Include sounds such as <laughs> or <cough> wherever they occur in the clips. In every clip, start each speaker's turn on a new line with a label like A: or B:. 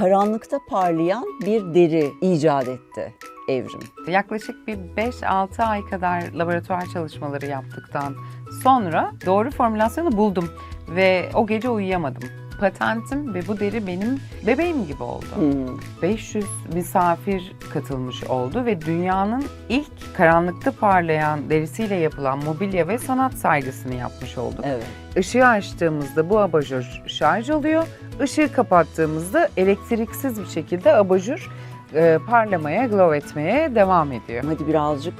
A: karanlıkta parlayan bir deri icat etti evrim.
B: Yaklaşık bir 5-6 ay kadar laboratuvar çalışmaları yaptıktan sonra doğru formülasyonu buldum ve o gece uyuyamadım. Patentim ve bu deri benim bebeğim gibi oldu.
A: Hmm.
B: 500 misafir katılmış oldu ve dünyanın ilk karanlıkta parlayan derisiyle yapılan mobilya ve sanat sergisini yapmış olduk.
A: Evet.
B: Işığı açtığımızda bu abajur şarj oluyor. Işığı kapattığımızda elektriksiz bir şekilde abajur e, parlamaya, glow etmeye devam ediyor.
A: Hadi birazcık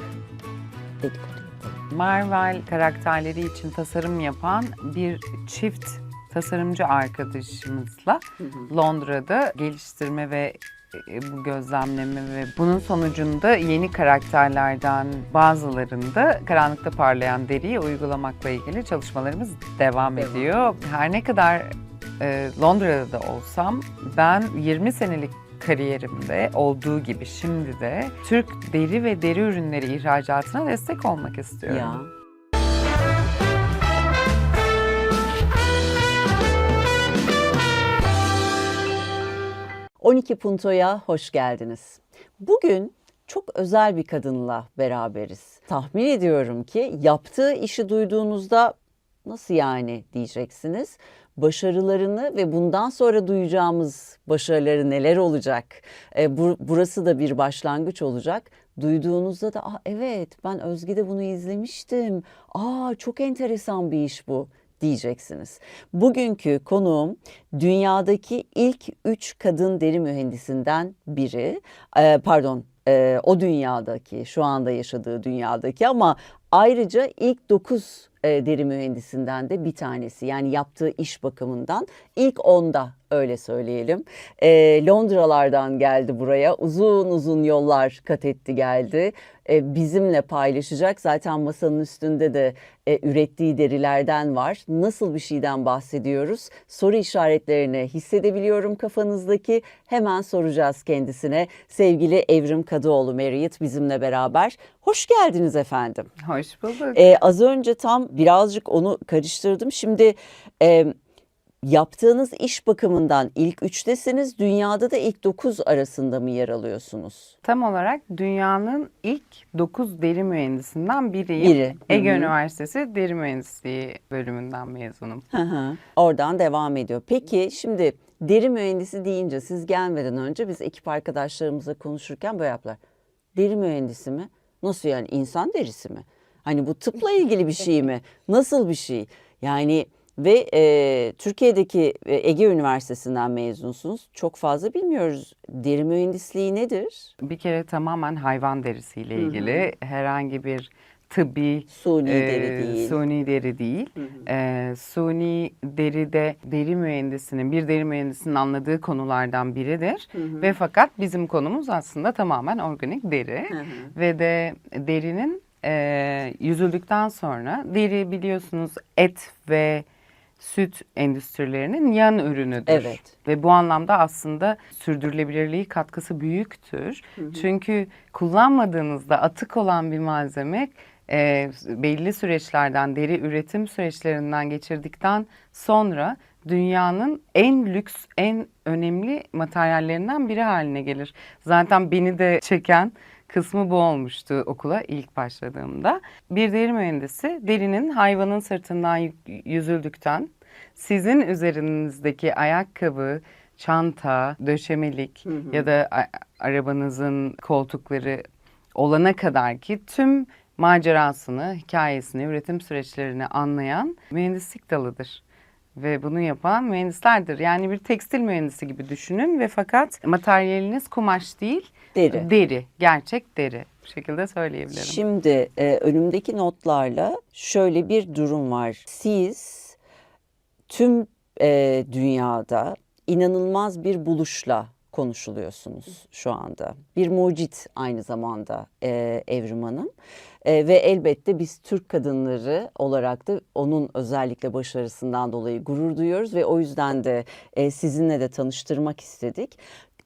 A: dedikodu.
B: Marvel karakterleri için tasarım yapan bir çift tasarımcı arkadaşımızla Londra'da geliştirme ve e, bu gözlemleme ve bunun sonucunda yeni karakterlerden bazılarında karanlıkta parlayan deriyi uygulamakla ilgili çalışmalarımız devam
A: Devam.
B: ediyor. Her ne kadar e, Londra'da da olsam ben 20 senelik kariyerimde olduğu gibi şimdi de Türk deri ve deri ürünleri ihracatına destek olmak istiyorum.
A: Ya. ...12 Punto'ya hoş geldiniz. Bugün çok özel bir kadınla beraberiz. Tahmin ediyorum ki yaptığı işi duyduğunuzda nasıl yani diyeceksiniz. Başarılarını ve bundan sonra duyacağımız başarıları neler olacak? E, bu, burası da bir başlangıç olacak. Duyduğunuzda da Aa, evet ben Özge'de bunu izlemiştim. Aa çok enteresan bir iş bu diyeceksiniz. Bugünkü konuğum dünyadaki ilk üç kadın deri mühendisinden biri. Ee, pardon e, o dünyadaki şu anda yaşadığı dünyadaki ama ayrıca ilk dokuz e, deri mühendisinden de bir tanesi. Yani yaptığı iş bakımından ilk onda öyle söyleyelim. E, Londralardan geldi buraya uzun uzun yollar kat etti geldi. E, bizimle paylaşacak zaten masanın üstünde de e, ürettiği derilerden var. Nasıl bir şeyden bahsediyoruz? Soru işaretlerini hissedebiliyorum kafanızdaki. Hemen soracağız kendisine. Sevgili Evrim Kadıoğlu Marriott bizimle beraber. Hoş geldiniz efendim.
B: Hoş bulduk.
A: Ee, az önce tam birazcık onu karıştırdım. Şimdi e, yaptığınız iş bakımından ilk üçtesiniz. Dünyada da ilk dokuz arasında mı yer alıyorsunuz?
B: Tam olarak dünyanın ilk 9 deri mühendisinden biriyim.
A: Biri.
B: Ege
A: Hı hı.
B: Üniversitesi Deri Mühendisliği bölümünden mezunum.
A: Hı hı. Oradan devam ediyor. Peki şimdi deri mühendisi deyince siz gelmeden önce biz ekip arkadaşlarımızla konuşurken böyle yaptılar. Deri mühendisi mi? Nasıl yani insan derisi mi? Hani bu tıpla ilgili bir şey mi? Nasıl bir şey? Yani ve e, Türkiye'deki e, Ege Üniversitesi'nden mezunsunuz. Çok fazla bilmiyoruz. Deri mühendisliği nedir?
B: Bir kere tamamen hayvan derisiyle ilgili herhangi bir tıbbi
A: Suni
B: e,
A: deri değil.
B: suni deri değil. E, suni deride deri mühendisinin, bir deri mühendisinin anladığı konulardan biridir. Ve fakat bizim konumuz aslında tamamen organik deri. Ve de derinin e, yüzüldükten sonra deri biliyorsunuz et ve süt endüstrilerinin yan ürünüdür.
A: Evet.
B: Ve bu anlamda aslında sürdürülebilirliği katkısı büyüktür. Çünkü kullanmadığınızda atık olan bir malzeme e, belli süreçlerden, deri üretim süreçlerinden geçirdikten sonra dünyanın en lüks, en önemli materyallerinden biri haline gelir. Zaten beni de çeken kısmı bu olmuştu okula ilk başladığımda. Bir deri mühendisi derinin hayvanın sırtından yü- yüzüldükten sizin üzerinizdeki ayakkabı, çanta, döşemelik ya da arabanızın koltukları olana kadar ki tüm macerasını, hikayesini, üretim süreçlerini anlayan mühendislik dalıdır. Ve bunu yapan mühendislerdir. Yani bir tekstil mühendisi gibi düşünün ve fakat materyaliniz kumaş değil,
A: Deri.
B: deri, gerçek deri. Bu şekilde söyleyebilirim.
A: Şimdi e, önümdeki notlarla şöyle bir durum var. Siz tüm e, dünyada inanılmaz bir buluşla konuşuluyorsunuz şu anda. Bir mucit aynı zamanda e, Evrim Hanım. E, ve elbette biz Türk kadınları olarak da onun özellikle başarısından dolayı gurur duyuyoruz ve o yüzden de e, sizinle de tanıştırmak istedik.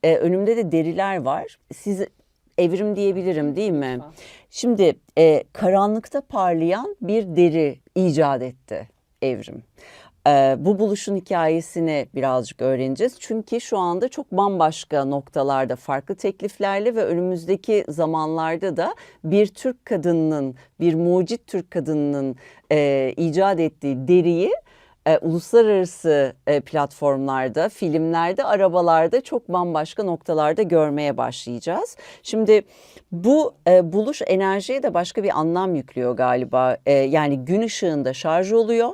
A: E, önümde de deriler var. Siz evrim diyebilirim değil mi? Şimdi e, karanlıkta parlayan bir deri icat etti evrim. Ee, bu buluşun hikayesini birazcık öğreneceğiz. Çünkü şu anda çok bambaşka noktalarda farklı tekliflerle ve önümüzdeki zamanlarda da bir Türk kadınının, bir mucit Türk kadınının e, icat ettiği deriyi e, uluslararası e, platformlarda, filmlerde, arabalarda çok bambaşka noktalarda görmeye başlayacağız. Şimdi bu e, buluş enerjiye de başka bir anlam yüklüyor galiba. E, yani gün ışığında şarj oluyor,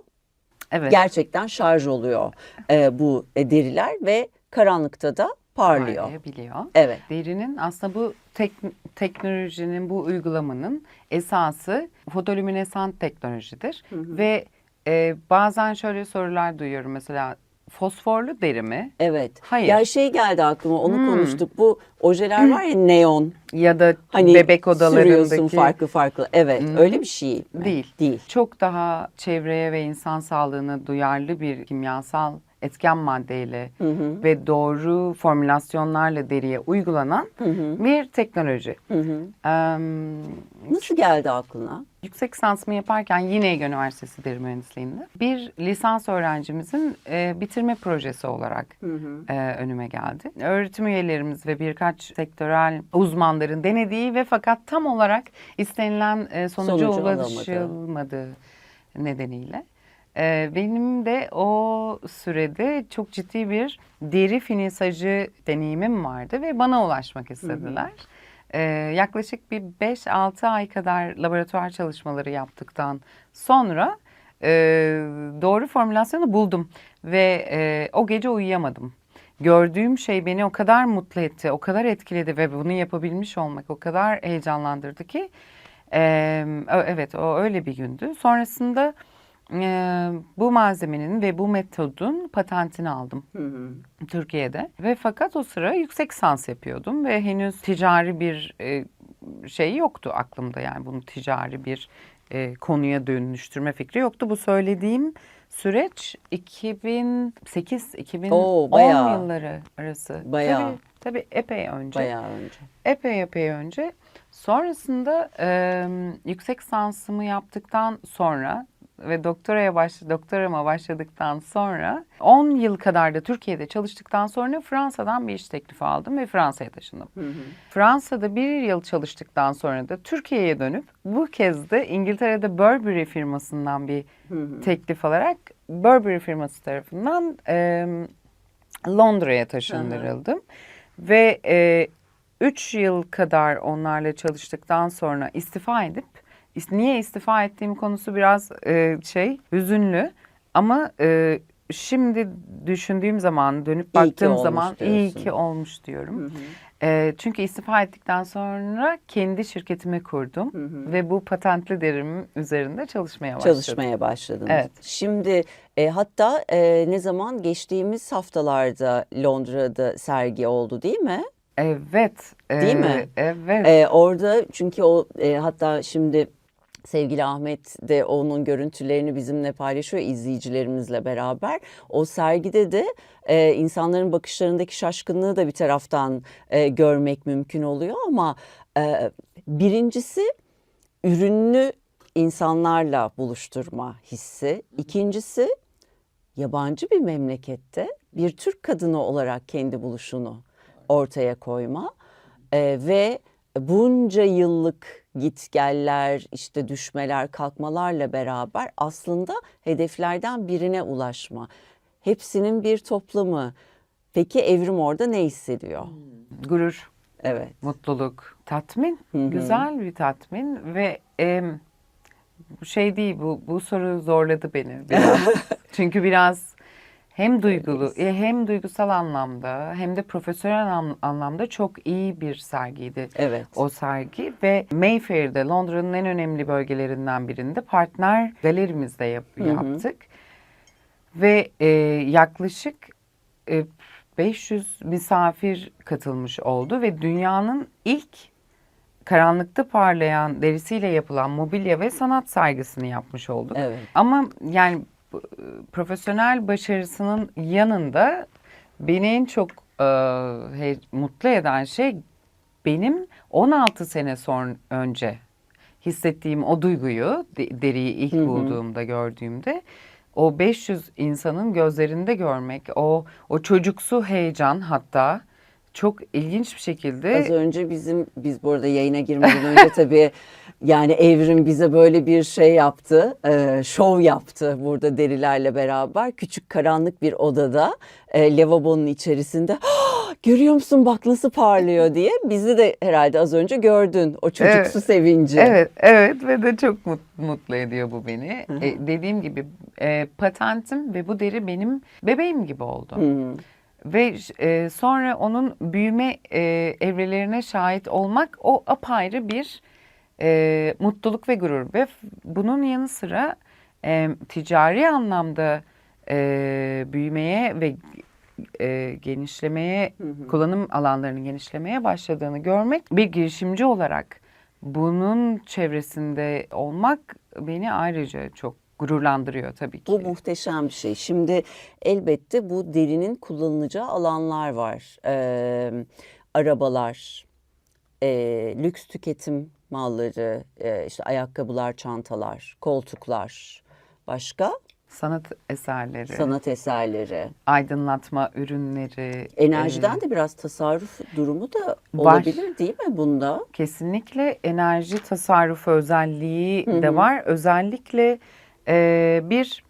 B: Evet.
A: gerçekten şarj oluyor e, bu e, deriler ve karanlıkta da parlıyor.
B: Parlayabiliyor.
A: Evet.
B: Derinin aslında bu tek, teknolojinin, bu uygulamanın esası fotolüminesant teknolojidir. Ve e, bazen şöyle sorular duyuyorum mesela fosforlu deri mi?
A: Evet.
B: Hayır.
A: Ya şey geldi aklıma onu
B: Hmm.
A: konuştuk. Bu ojeler var ya neon.
B: Ya da
A: Hani
B: bebek
A: sürüyorsun
B: odalarındaki
A: farklı farklı. Evet.
B: Hı.
A: Öyle bir şey mi?
B: Değil.
A: Değil.
B: çok daha çevreye ve insan sağlığına duyarlı bir kimyasal etken maddeyle
A: Hı hı.
B: ve doğru formülasyonlarla deriye uygulanan
A: Hı hı.
B: bir teknoloji.
A: Hı hı.
B: Em,
A: Nasıl geldi aklına?
B: Yüksek lisansımı yaparken yine Ege Üniversitesi Deri Mühendisliği'nde bir lisans öğrencimizin e, bitirme projesi olarak e, önüme geldi. Öğretim üyelerimiz ve birkaç sektörel uzmanların denediği ve fakat tam olarak istenilen e, sonuca
A: Sonucu alamadı.
B: ulaşılmadığı nedeniyle. E, benim de o sürede çok ciddi bir deri finisajı deneyimim vardı ve bana ulaşmak istediler. Ee, yaklaşık bir 5-6 ay kadar laboratuvar çalışmaları yaptıktan sonra e, doğru formülasyonu buldum ve e, o gece uyuyamadım. Gördüğüm şey beni o kadar mutlu etti, o kadar etkiledi ve bunu yapabilmiş olmak o kadar heyecanlandırdı ki e, evet o öyle bir gündü. Sonrasında e, bu malzemenin ve bu metodun patentini aldım. Türkiye'de ve fakat o sıra yüksek lisans yapıyordum ve henüz ticari bir e, şey yoktu aklımda yani bunu ticari bir e, konuya dönüştürme fikri yoktu. Bu söylediğim süreç 2008-2010
A: Oo, bayağı.
B: yılları arası.
A: Bayağı.
B: Tabii, tabii epey önce.
A: Bayağı önce.
B: Epey epey önce. Sonrasında e, yüksek lisansımı yaptıktan sonra ve doktoraya baş, doktorama başladıktan sonra 10 yıl kadar da Türkiye'de çalıştıktan sonra Fransa'dan bir iş teklifi aldım ve Fransa'ya taşındım. Fransa'da bir yıl çalıştıktan sonra da Türkiye'ye dönüp bu kez de İngiltere'de Burberry firmasından bir teklif alarak Burberry firması tarafından e, Londra'ya taşındırıldım. Ve e, üç yıl kadar onlarla çalıştıktan sonra istifa edip niye istifa ettiğim konusu biraz e, şey hüzünlü ama e, şimdi düşündüğüm zaman dönüp baktığım
A: olmuş
B: zaman iyi ki olmuş diyorum. E, çünkü istifa ettikten sonra kendi şirketimi kurdum ve bu patentli derim üzerinde çalışmaya başladım.
A: Çalışmaya başladınız.
B: Evet.
A: Şimdi e, hatta e, ne zaman geçtiğimiz haftalarda Londra'da sergi oldu değil mi?
B: Evet.
A: Değil
B: e,
A: mi?
B: Evet.
A: E, orada çünkü o e, hatta şimdi sevgili Ahmet de onun görüntülerini bizimle paylaşıyor izleyicilerimizle beraber. O sergide de e, insanların bakışlarındaki şaşkınlığı da bir taraftan e, görmek mümkün oluyor ama e, birincisi ürünlü insanlarla buluşturma hissi. İkincisi yabancı bir memlekette bir Türk kadını olarak kendi buluşunu ortaya koyma Ee, ve bunca yıllık gitgeller işte düşmeler kalkmalarla beraber aslında hedeflerden birine ulaşma. Hepsinin bir toplamı. Peki Evrim orada ne hissediyor?
B: Gurur.
A: Evet.
B: mutluluk, tatmin,
A: Hı hı.
B: güzel bir tatmin ve bu şey değil bu bu soru zorladı beni biraz. <laughs> Çünkü biraz hem duygulu e, hem duygusal anlamda hem de profesyonel an- anlamda çok iyi bir sergiydi.
A: Evet.
B: O sergi ve Mayfair'de Londra'nın en önemli bölgelerinden birinde partner galerimizde yap-
A: hı.
B: yaptık. Ve e, yaklaşık e, 500 misafir katılmış oldu ve dünyanın ilk karanlıkta parlayan derisiyle yapılan mobilya ve sanat sergisini yapmış olduk.
A: Evet.
B: Ama yani profesyonel başarısının yanında beni en çok e, he- mutlu eden şey benim 16 sene sonra önce hissettiğim o duyguyu de- deriyi ilk
A: Hı hı.
B: bulduğumda gördüğümde o 500 insanın gözlerinde görmek, o o çocuksu heyecan hatta çok ilginç bir şekilde
A: Az önce bizim biz bu arada yayına girmeden önce <laughs> tabii yani Evrim bize böyle bir şey yaptı, e, şov yaptı burada derilerle beraber. Küçük karanlık bir odada e, lavabonun içerisinde "Ah, görüyor musun bak nasıl parlıyor <laughs> diye bizi de herhalde az önce gördün o çocuksu
B: Evet.
A: sevinci.
B: Evet, evet ve de çok mut- mutlu ediyor bu beni. E, dediğim gibi e, patentim ve bu deri benim bebeğim gibi oldu.
A: Hı.
B: Ve e, sonra onun büyüme e, evrelerine şahit olmak o apayrı bir e, mutluluk ve gurur. Ve bunun yanı sıra e, ticari anlamda e, büyümeye ve e, genişlemeye, kullanım alanlarının genişlemeye başladığını görmek bir girişimci olarak bunun çevresinde olmak beni ayrıca çok gururlandırıyor tabii ki.
A: Bu muhteşem bir şey. Şimdi elbette bu derinin kullanılacağı alanlar var. Ee, arabalar, e, lüks tüketim malları, e, işte ayakkabılar, çantalar, koltuklar, başka
B: Sanat eserleri,
A: sanat eserleri.
B: aydınlatma ürünleri.
A: Enerjiden
B: e,
A: de biraz tasarruf durumu da
B: Var.
A: olabilir değil mi bunda?
B: Kesinlikle enerji tasarrufu özelliği de var. Özellikle e, bir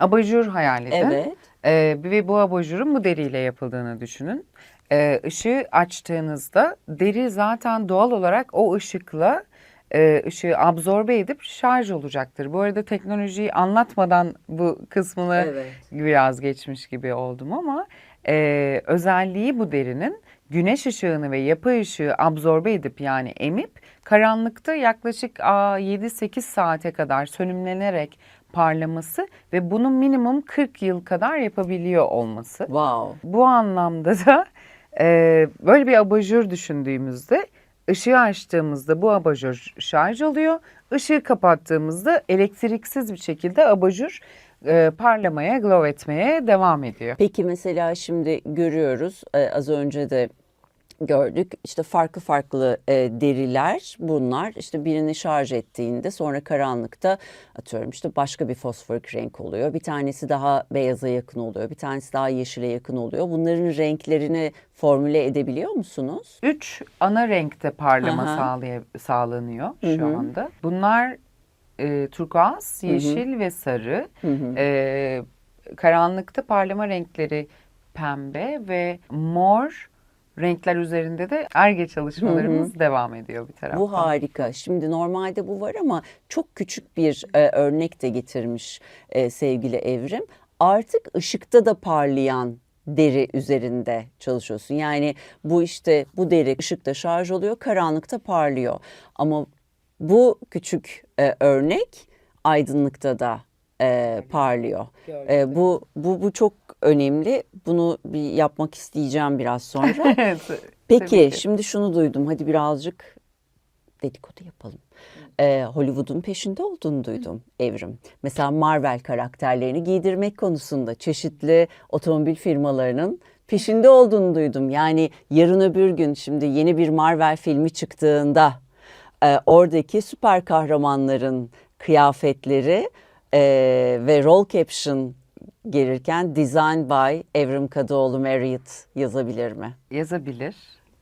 B: abajur hayal edin.
A: Evet.
B: E, ve bu abajurun bu deriyle yapıldığını düşünün. E, ışığı açtığınızda deri zaten doğal olarak o ışıkla e, ışığı absorbe edip şarj olacaktır. Bu arada teknolojiyi anlatmadan bu kısmını
A: Evet.
B: biraz geçmiş gibi oldum ama e, özelliği bu derinin güneş ışığını ve yapı ışığı absorbe edip yani emip karanlıkta yaklaşık aa, 7-8 saate kadar sönümlenerek parlaması ve bunu minimum 40 yıl kadar yapabiliyor olması.
A: Wow.
B: Bu anlamda da e, böyle bir abajur düşündüğümüzde ışığı açtığımızda bu abajur şarj oluyor. Işığı kapattığımızda elektriksiz bir şekilde abajur e, parlamaya, glow etmeye devam ediyor.
A: Peki mesela şimdi görüyoruz e, az önce de gördük işte farklı farklı e, deriler bunlar işte birini şarj ettiğinde sonra karanlıkta atıyorum işte başka bir fosforik renk oluyor bir tanesi daha beyaza yakın oluyor bir tanesi daha yeşile yakın oluyor bunların renklerini formüle edebiliyor musunuz?
B: Üç ana renkte parlama
A: Aha.
B: sağlaya, sağlanıyor şu anda. Bunlar e, turkuaz, yeşil ve sarı. E, karanlıkta parlama renkleri pembe ve mor renkler üzerinde de erge çalışmalarımız devam ediyor bir taraftan.
A: Bu harika. Şimdi normalde bu var ama çok küçük bir e, örnek de getirmiş e, sevgili Evrim. Artık ışıkta da parlayan deri üzerinde çalışıyorsun. Yani bu işte bu deri ışıkta şarj oluyor, karanlıkta parlıyor. Ama bu küçük e, örnek aydınlıkta da e, parlıyor. E, bu bu bu çok önemli. Bunu bir yapmak isteyeceğim biraz sonra. <laughs>
B: Evet,
A: Peki şimdi şunu duydum. Hadi birazcık dedikodu yapalım. Ee, Hollywood'un peşinde olduğunu duydum Evrim. Mesela Marvel karakterlerini giydirmek konusunda çeşitli otomobil firmalarının peşinde olduğunu duydum. Yani yarın öbür gün şimdi yeni bir Marvel filmi çıktığında e, oradaki süper kahramanların kıyafetleri e, ve role caption gelirken Design by Evrim Kadıoğlu Marriott yazabilir mi?
B: yazabilir.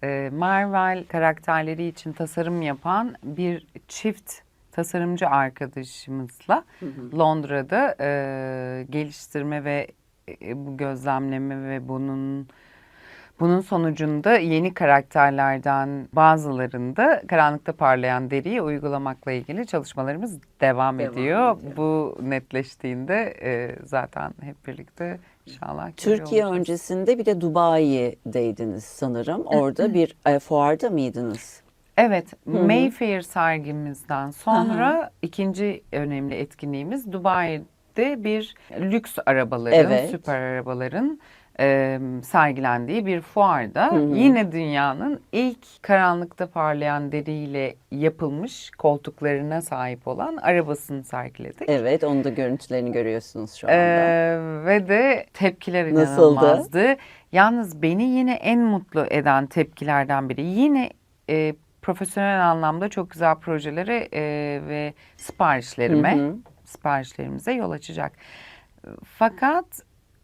B: Ee, Marvel karakterleri için tasarım yapan bir çift tasarımcı arkadaşımızla Londra'da e, geliştirme ve e, bu gözlemleme ve bunun bunun sonucunda yeni karakterlerden bazılarında karanlıkta parlayan deriyi uygulamakla ilgili çalışmalarımız devam,
A: Devam
B: ediyor.
A: ediyor.
B: Bu netleştiğinde e, zaten hep birlikte inşallah
A: Türkiye
B: olacağız.
A: öncesinde bir de Dubai'deydiniz sanırım. Orada bir e, fuarda mıydınız?
B: Evet, Mayfair sergimizden sonra ikinci önemli etkinliğimiz Dubai'de bir lüks arabaların,
A: Evet.
B: süper arabaların e, sergilendiği bir fuarda yine dünyanın ilk karanlıkta parlayan deriyle yapılmış koltuklarına sahip olan arabasını sergiledik.
A: Evet, onun da görüntülerini görüyorsunuz şu anda.
B: Ee, ve de tepkiler
A: Nasıldı?
B: inanılmazdı. Yalnız beni yine en mutlu eden tepkilerden biri yine e, profesyonel anlamda çok güzel projelere e, ve siparişlerime
A: Hı hı.
B: siparişlerimize yol açacak. Fakat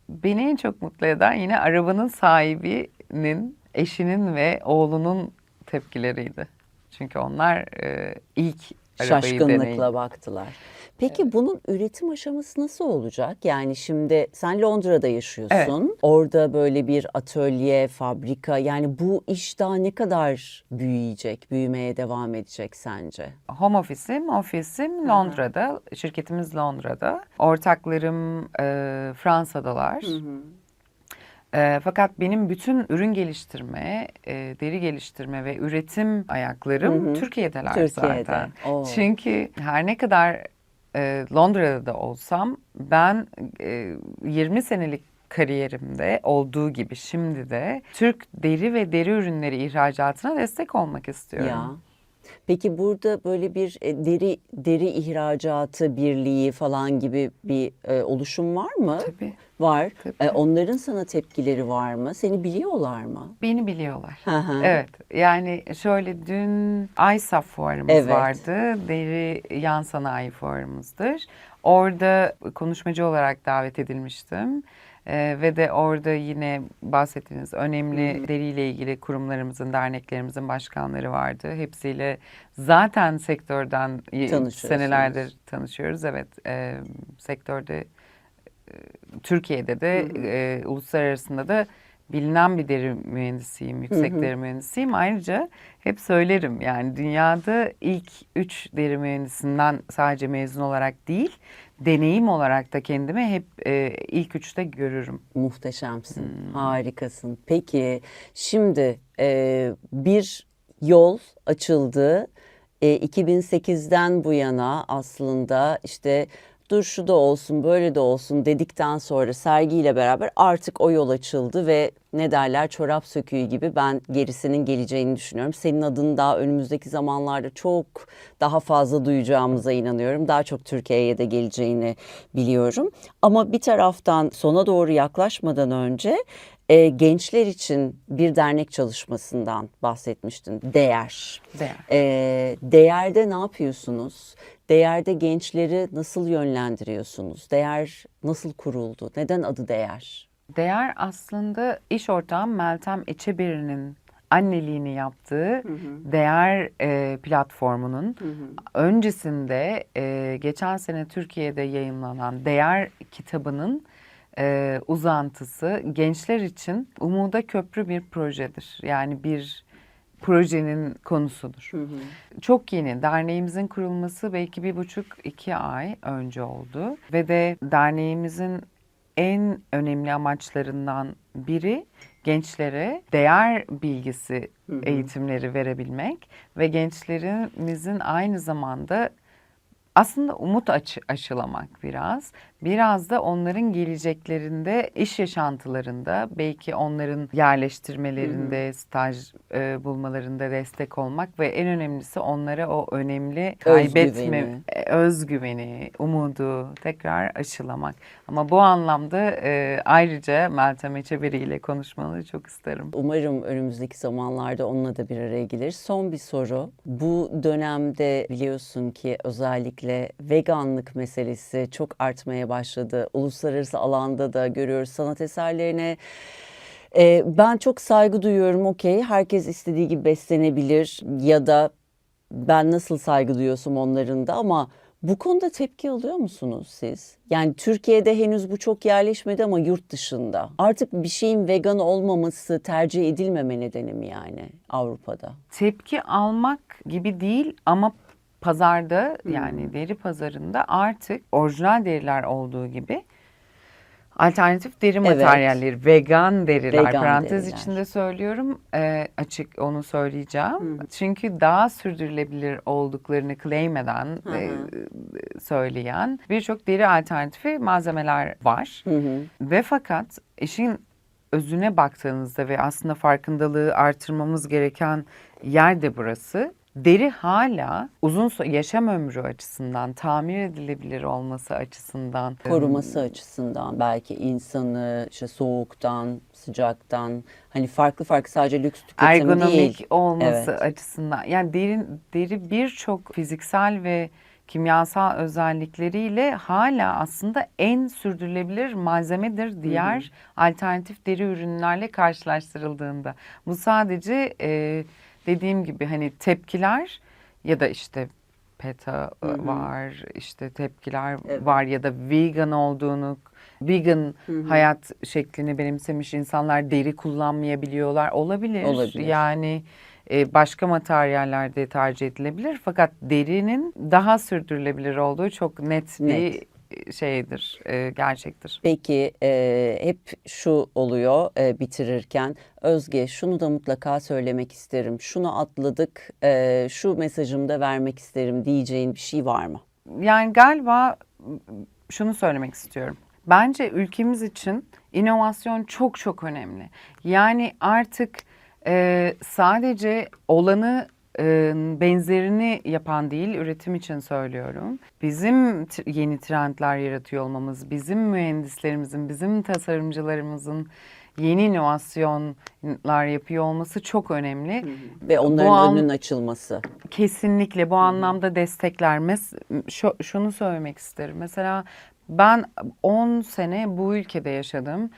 B: beni en çok mutlu eden yine arabanın sahibinin, eşinin ve oğlunun tepkileriydi. Çünkü onlar e, ilk arabayı
A: Şaşkınlıkla
B: deneyim.
A: baktılar. Peki bunun üretim aşaması nasıl olacak? Yani şimdi sen Londra'da yaşıyorsun. Orada böyle bir atölye, fabrika yani bu iş daha ne kadar büyüyecek, büyümeye devam edecek sence?
B: Home ofisim, ofisim Londra'da, şirketimiz Londra'da. Ortaklarım e, Fransa'dalar. E, fakat benim bütün ürün geliştirme, e, deri geliştirme ve üretim ayaklarım Türkiye'deler
A: Türkiye'de.
B: zaten.
A: Oo.
B: Çünkü her ne kadar e, Londra'da da olsam ben e, 20 senelik kariyerimde olduğu gibi şimdi de Türk deri ve deri ürünleri ihracatına destek olmak istiyorum.
A: Ya. Peki burada böyle bir e, deri deri ihracatı birliği falan gibi bir e, oluşum var mı?
B: Tabii.
A: Var.
B: Tabii.
A: E, onların sana tepkileri var mı? Seni biliyorlar mı?
B: Beni biliyorlar.
A: Hı hı.
B: Evet. Yani şöyle dün ISAF fuarımız
A: Evet.
B: vardı. Deri Yan Sanayi fuarımızdır. Orada konuşmacı olarak davet edilmiştim. Ee, ve de orada yine bahsettiğiniz önemli deriyle ilgili kurumlarımızın, derneklerimizin başkanları vardı. Hepsiyle zaten sektörden senelerdir tanışıyoruz. Evet, e, sektörde e, Türkiye'de de e, uluslararasında da bilinen bir deri mühendisiyim, yüksek deri mühendisiyim. Ayrıca hep söylerim yani dünyada ilk üç deri mühendisinden sadece mezun olarak değil, deneyim olarak da kendimi hep e, ilk üçte görürüm.
A: Muhteşemsin,
B: Hmm.
A: harikasın. Peki şimdi e, bir yol açıldı. E, 2008'den bu yana aslında işte dur şu da olsun böyle de olsun dedikten sonra sergiyle beraber artık o yol açıldı ve ne derler çorap söküğü gibi ben gerisinin geleceğini düşünüyorum. Senin adını daha önümüzdeki zamanlarda çok daha fazla duyacağımıza inanıyorum. Daha çok Türkiye'ye de geleceğini biliyorum. Ama bir taraftan sona doğru yaklaşmadan önce e, gençler için bir dernek çalışmasından bahsetmiştin. Değer.
B: Değer.
A: E, değerde ne yapıyorsunuz? Değerde gençleri nasıl yönlendiriyorsunuz? Değer nasıl kuruldu? Neden adı değer?
B: Değer aslında iş ortağım Meltem Eçeberi'nin anneliğini yaptığı Değer e, platformunun öncesinde e, geçen sene Türkiye'de yayınlanan Değer kitabının e, uzantısı gençler için umuda köprü bir projedir. Yani bir projenin konusudur. Çok yeni. Derneğimizin kurulması belki bir buçuk iki ay önce oldu. Ve de derneğimizin en önemli amaçlarından biri gençlere değer bilgisi eğitimleri verebilmek ve gençlerimizin aynı zamanda aslında umut aşı, aşılamak biraz. Biraz da onların geleceklerinde, iş yaşantılarında, belki onların yerleştirmelerinde, staj e, bulmalarında destek olmak ve en önemlisi onlara o önemli kaybetme,
A: Özgüveni.
B: özgüveni, umudu tekrar aşılamak. Ama bu anlamda e, ayrıca Meltem Eçeberi ile konuşmaları çok isterim.
A: Umarım önümüzdeki zamanlarda onunla da bir araya gelir. Son bir soru. Bu dönemde biliyorsun ki özellikle veganlık meselesi çok artmaya başladı. Uluslararası alanda da görüyoruz sanat eserlerine. Ee, ben çok saygı duyuyorum. Okey, herkes istediği gibi beslenebilir ya da ben nasıl saygı duyuyorsam onların da ama bu konuda tepki alıyor musunuz siz? Yani Türkiye'de henüz bu çok yerleşmedi ama yurt dışında. Artık bir şeyin vegan olmaması tercih edilmeme nedeni mi yani Avrupa'da?
B: tepki almak gibi değil ama pazarda yani deri pazarında artık orijinal deriler olduğu gibi alternatif deri
A: Evet.
B: materyalleri, vegan deriler
A: Vegan
B: parantez
A: deriler.
B: içinde söylüyorum e, açık onu söyleyeceğim. Çünkü daha sürdürülebilir olduklarını claim eden, e, söyleyen birçok deri alternatifi malzemeler var. Ve fakat işin özüne baktığınızda ve aslında farkındalığı artırmamız gereken yer de burası. Deri hala uzun yaşam ömrü açısından, tamir edilebilir olması açısından
A: Koruması açısından belki insanı işte soğuktan, sıcaktan hani farklı farklı sadece lüks tüketim
B: ergonomik
A: değil.
B: olması
A: Evet.
B: açısından yani derin deri birçok fiziksel ve kimyasal özellikleriyle hala aslında en sürdürülebilir malzemedir diğer alternatif deri ürünlerle karşılaştırıldığında. Bu sadece e, dediğim gibi hani tepkiler ya da işte PETA e, var, işte tepkiler
A: Evet.
B: var ya da vegan olduğunu, vegan hayat şeklini benimsemiş insanlar deri kullanmayabiliyorlar. Olabilir.
A: Olabilir.
B: Yani e, başka materyaller de tercih edilebilir. Fakat derinin daha sürdürülebilir olduğu çok net,
A: Net.
B: bir şeydir, e, gerçektir.
A: Peki e, hep şu oluyor e, bitirirken Özge şunu da mutlaka söylemek isterim. Şunu atladık, e, şu mesajımı da vermek isterim diyeceğin bir şey var mı?
B: Yani galiba şunu söylemek istiyorum. Bence ülkemiz için inovasyon çok çok önemli. Yani artık e, sadece olanı benzerini yapan değil, üretim için söylüyorum. Bizim yeni trendler yaratıyor olmamız, bizim mühendislerimizin, bizim tasarımcılarımızın yeni inovasyonlar yapıyor olması çok önemli.
A: Ve onların
B: Bu an-
A: önünün açılması.
B: Kesinlikle bu anlamda destekler. Mes şu- şunu söylemek isterim. Mesela ben 10 sene bu ülkede yaşadım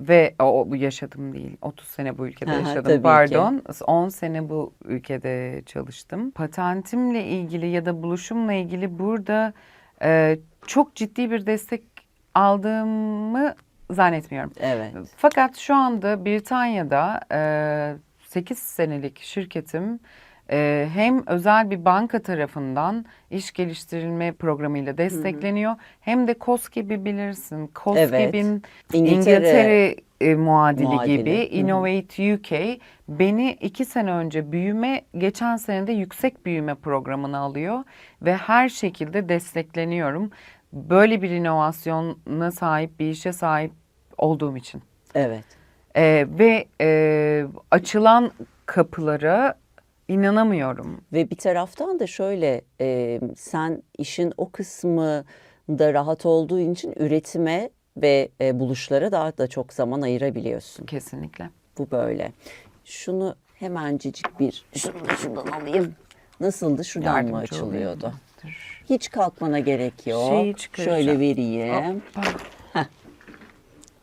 B: ve o yaşadım değil 30 sene bu ülkede
A: hı,
B: yaşadım
A: tabii ki.
B: pardon 10 sene bu ülkede çalıştım patentimle ilgili ya da buluşumla ilgili burada e, çok ciddi bir destek aldığımı zannetmiyorum.
A: Evet.
B: Fakat şu anda Britanya'da e, 8 senelik şirketim e, hem özel bir banka tarafından iş geliştirilme programıyla destekleniyor hem de KOS gibi bilirsin. KOS
A: Evet.
B: gibinin
A: İngiltere
B: İngiltere, e, muadili,
A: muadili.
B: gibi
A: Hı hı.
B: Innovate UK beni iki sene önce büyüme, geçen sene de yüksek büyüme programına alıyor ve her şekilde destekleniyorum. Böyle bir inovasyona sahip, bir işe sahip olduğum için.
A: Evet.
B: Ee, ve e, açılan kapılara inanamıyorum.
A: Ve bir taraftan da şöyle e, sen işin o kısmı da rahat olduğu için üretime ve e, buluşlara daha da çok zaman ayırabiliyorsun.
B: Kesinlikle.
A: Bu böyle. Şunu hemencik bir şunu da şuradan alayım. Nasıldı? Şuradan mı
B: Yardımcı
A: açılıyordu?
B: olayım. Dur.
A: Hiç kalkmana gerek yok.
B: Şeyi çıkaracağım.
A: Şöyle vereyim.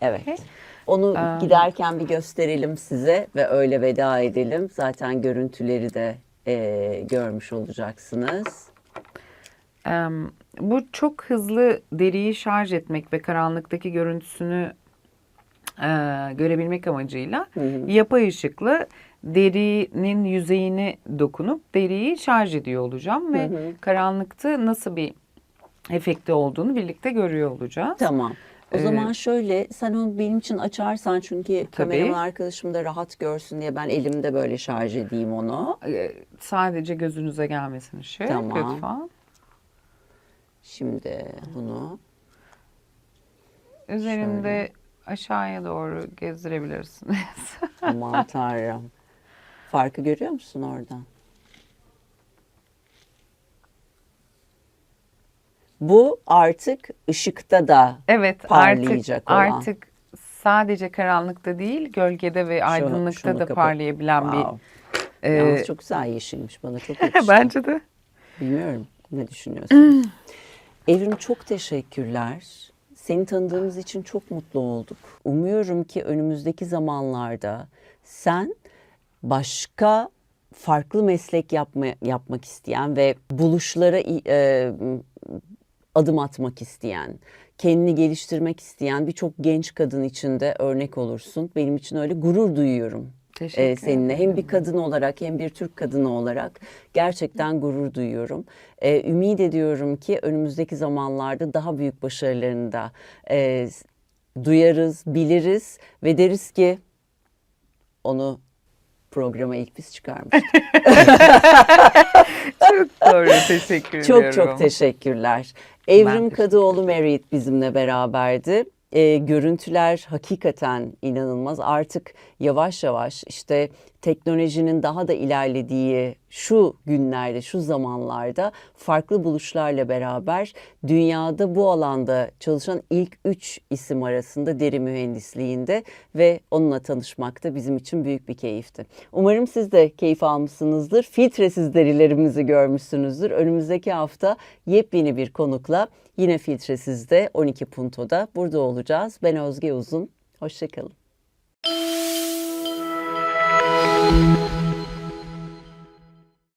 A: Evet.
B: Okey.
A: Onu
B: Aa.
A: giderken bir gösterelim size ve öyle veda edelim. Zaten görüntüleri de e, görmüş olacaksınız.
B: Em, bu çok hızlı deriyi şarj etmek ve karanlıktaki görüntüsünü e, görebilmek amacıyla yapay ışıklı derinin yüzeyine dokunup deriyi şarj ediyor olacağım ve karanlıkta nasıl bir efekti olduğunu birlikte görüyor olacağız.
A: Tamam. O
B: Ee,
A: zaman şöyle sen onu benim için açarsan çünkü
B: Tabii.
A: kameraman arkadaşım da rahat görsün diye ben elimde böyle şarj edeyim onu.
B: E, sadece gözünüze gelmesin ışık
A: Tamam.
B: lütfen.
A: Şimdi bunu
B: Üzerinde aşağıya doğru gezdirebilirsiniz.
A: aman <laughs> tanrım. Farkı görüyor musun oradan? Bu artık ışıkta da
B: Evet artık
A: Parlayacak olan.
B: artık sadece karanlıkta değil gölgede ve aydınlıkta
A: şunu
B: da
A: kapat-
B: parlayabilen
A: Wow.
B: bir. e,
A: Yalnız çok güzel yeşilmiş bana çok <laughs> yakıştı.
B: bence de.
A: Bilmiyorum ne düşünüyorsun? Evrim çok teşekkürler. Seni tanıdığımız için çok mutlu olduk. Umuyorum ki önümüzdeki zamanlarda sen başka farklı meslek yapma, yapmak isteyen ve buluşlara e, adım atmak isteyen, kendini geliştirmek isteyen birçok genç kadın için de örnek olursun. Benim için öyle gurur duyuyorum.
B: Teşekkür
A: Ee, seninle hem bir kadın olarak hem bir Türk kadını olarak gerçekten gurur duyuyorum. Ee, ümit ediyorum ki önümüzdeki zamanlarda daha büyük başarılarını da e, duyarız, biliriz ve deriz ki onu programa ilk biz çıkarmıştık. <laughs>
B: Çok doğru teşekkür
A: Çok
B: ediyorum.
A: çok teşekkürler. Evrim Kadıoğlu Merit bizimle beraberdi. Ee, görüntüler hakikaten inanılmaz. Artık yavaş yavaş işte teknolojinin daha da ilerlediği şu günlerde, şu zamanlarda farklı buluşlarla beraber dünyada bu alanda çalışan ilk üç isim arasında deri mühendisliğinde ve onunla tanışmak da bizim için büyük bir keyifti. Umarım siz de keyif almışsınızdır. Filtresiz derilerimizi görmüşsünüzdür. Önümüzdeki hafta yepyeni bir konukla yine Filtresiz'de 12 Punto'da burada olacağız. Ben Özge Uzun. Hoşçakalın.